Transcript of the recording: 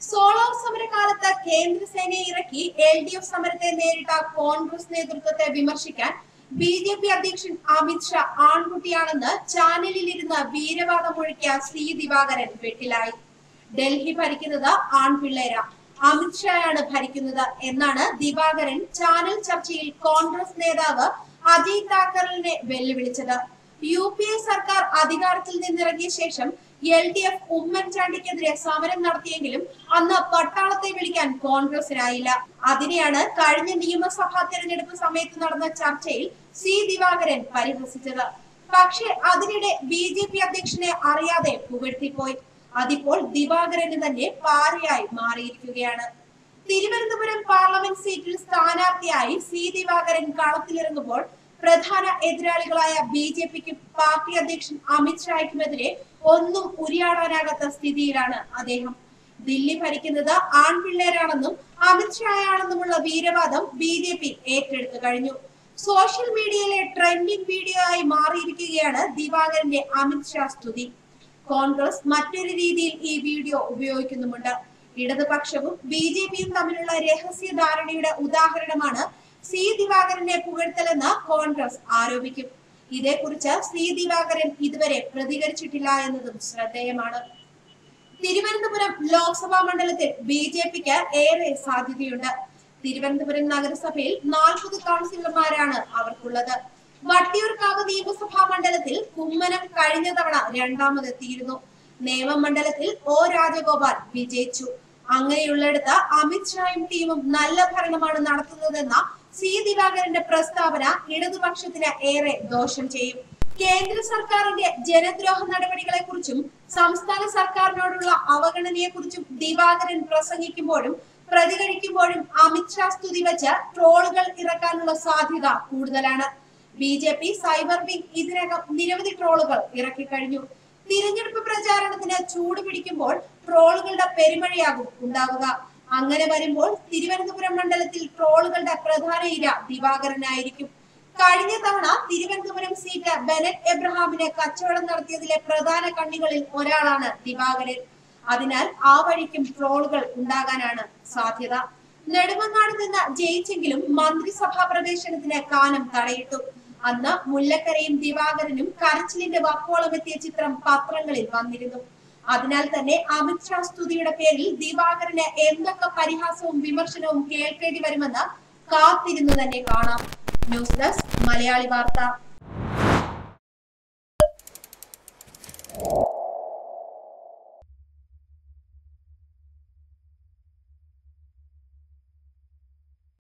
Solar സമരകാലത്ത് കേന്ദ്രസേനയെ ഇറക്കി L D F സമരത്തെ നേരിട്ട കോൺഗ്രസ് നേതൃത്വത്തെ വിമർശിക്കാൻ ബി ജെ പി അധ്യക്ഷൻ അമിത് ഷാ ആൺകുട്ടിയാണെന്ന് ചാനലിലിരുന്ന് വീരവാദം മുഴക്കിയ ശ്രീ ദിവാകരൻ വെട്ടിലായി. ഡൽഹി ഭരിക്കുന്നത് ആൺപിള്ളേര. അമിത് ഷായാണ് ഭരിക്കുന്നത് എന്നാണ് ദിവാകരൻ ചാനൽ ചർച്ചയിൽ കോൺഗ്രസ് നേതാവ് അജയ് താക്കറിനെ വെല്ലുവിളിച്ചത്. യു പി എ സർക്കാർ അധികാരത്തിൽ നിന്നിറങ്ങിയ ശേഷം എൽ ഡി എഫ് ഉമ്മൻചാണ്ടിക്കെതിരെ സമരം നടത്തിയെങ്കിലും അന്ന് പട്ടാളത്തെ വിളിക്കാൻ കോൺഗ്രസിനായില്ല അതിനെയാണ് കഴിഞ്ഞ നിയമസഭാ തെരഞ്ഞെടുപ്പ് സമയത്ത് നടന്ന ചർച്ചയിൽ സി ദിവാകരൻ പരിഹസിച്ചത്. പക്ഷെ അതിനിടെ ബി ജെ പി അധ്യക്ഷനെ അറിയാതെ പുകഴ്ത്തിപ്പോയി. അതിപ്പോൾ ദിവാകരന് തന്നെ പാരയായി മാറിയിരിക്കുകയാണ്. തിരുവനന്തപുരം പാർലമെന്റ് സീറ്റിൽ സ്ഥാനാർത്ഥിയായി സി ദിവാകരൻ കളത്തിലിറങ്ങുമ്പോൾ പ്രധാന എതിരാളികളായ ബി ജെ പിക്കും പാർട്ടി അധ്യക്ഷൻ അമിത്ഷായ്ക്കുമെതിരെ ഒന്നും ഉരിയാടാനാകാത്ത സ്ഥിതിയിലാണ് അദ്ദേഹം. ദില്ലി ഭരിക്കുന്നത് ആൺപിള്ളേരാണെന്നും അമിത് ഷായാണെന്നുമുള്ള വീരവാദം ബി ജെ പി ഏറ്റെടുത്തു കഴിഞ്ഞു. സോഷ്യൽ മീഡിയയിലെ ട്രെൻഡിംഗ് വീഡിയോ ആയി മാറിയിരിക്കുകയാണ് ദിവാകരന്റെ അമിത്ഷാ സ്തുതി. കോൺഗ്രസ് മറ്റൊരു രീതിയിൽ ഈ വീഡിയോ ഉപയോഗിക്കുന്നുമുണ്ട്. ഇടതുപക്ഷവും ബി ജെ പിയും തമ്മിലുള്ള രഹസ്യ ധാരണയുടെ ഉദാഹരണമാണ് സി ദിവാകരനെ പുകഴ്ത്തലെന്ന് കോൺഗ്രസ് ആരോപിക്കും. ഇതേക്കുറിച്ച് സി ദിവാകരൻ ഇതുവരെ പ്രതികരിച്ചിട്ടില്ല എന്നതും ശ്രദ്ധേയമാണ്. തിരുവനന്തപുരം ലോക്സഭാ മണ്ഡലത്തിൽ ബി ജെ പിക്ക് ഏറെ സാധ്യതയുണ്ട്. തിരുവനന്തപുരം നഗരസഭയിൽ നാൽപ്പത് കൗൺസിലർമാരാണ് അവർക്കുള്ളത്. വട്ടിയൂർക്കാവ് നിയമസഭാ മണ്ഡലത്തിൽ കുമ്മനം കഴിഞ്ഞ തവണ രണ്ടാമതെത്തിയിരുന്നു. നേമം മണ്ഡലത്തിൽ ഒ രാജഗോപാൽ വിജയിച്ചു. അങ്ങനെയുള്ളിടത്ത് അമിത്ഷായും ടീമും നല്ല ഭരണമാണ് നടത്തുന്നതെന്ന സി ദിവാകരന്റെ പ്രസ്താവന ഇടതുപക്ഷത്തിന് ഏറെ ദോഷം ചെയ്യും. കേന്ദ്ര സർക്കാരിന്റെ ജനദ്രോഹ നടപടികളെ കുറിച്ചും സംസ്ഥാന സർക്കാരിനോടുള്ള അവഗണനയെ കുറിച്ചും ദിവാകരൻ പ്രസംഗിക്കുമ്പോഴും പ്രതികരിക്കുമ്പോഴും അമിത്ഷാ സ്തുതി വെച്ച് ട്രോളുകൾ ഇറക്കാനുള്ള സാധ്യത കൂടുതലാണ്. B J P cyber wing ഇതിനകം നിരവധി ട്രോളുകൾ ഇറക്കിക്കഴിഞ്ഞു. തിരഞ്ഞെടുപ്പ് പ്രചാരണത്തിന് ചൂട് പിടിക്കുമ്പോൾ ട്രോളുകളുടെ പെരുമഴയാകും ഉണ്ടാവുക. അങ്ങനെ വരുമ്പോൾ തിരുവനന്തപുരം മണ്ഡലത്തിൽ ട്രോളുകളുടെ പ്രധാന ഇര ദിവാകരനായിരിക്കും. കഴിഞ്ഞ തവണ തിരുവനന്തപുരം സീറ്റ് ബെനറ്റ് എബ്രഹാമിനെ കച്ചവടം നടത്തിയതിലെ പ്രധാന കണ്ണികളിൽ ഒരാളാണ് ദിവാകരൻ. അതിനാൽ ആ വഴിക്കും ട്രോളുകൾ ഉണ്ടാകാനാണ് സാധ്യത. നെടുമങ്ങാട് നിന്ന് ജയിച്ചെങ്കിലും മന്ത്രിസഭാ പ്രവേശനത്തിന് കാനം തടയിട്ടു. അന്ന് മുല്ലക്കരയും ദിവാകരനും കരച്ചിലിന്റെ വക്കോളം എത്തിയ ചിത്രം പത്രങ്ങളിൽ വന്നിരുന്നു. അതിനാൽ തന്നെ അമിത്ഷാ സ്തുതിയുടെ പേരിൽ ദിവാകരന് എന്തൊക്കെ പരിഹാസവും വിമർശനവും കേൾക്കേണ്ടി വരുമെന്ന് കാത്തിരുന്നു തന്നെ കാണാം. ന്യൂസ് ഡെസ്ക് മലയാളി വാർത്ത.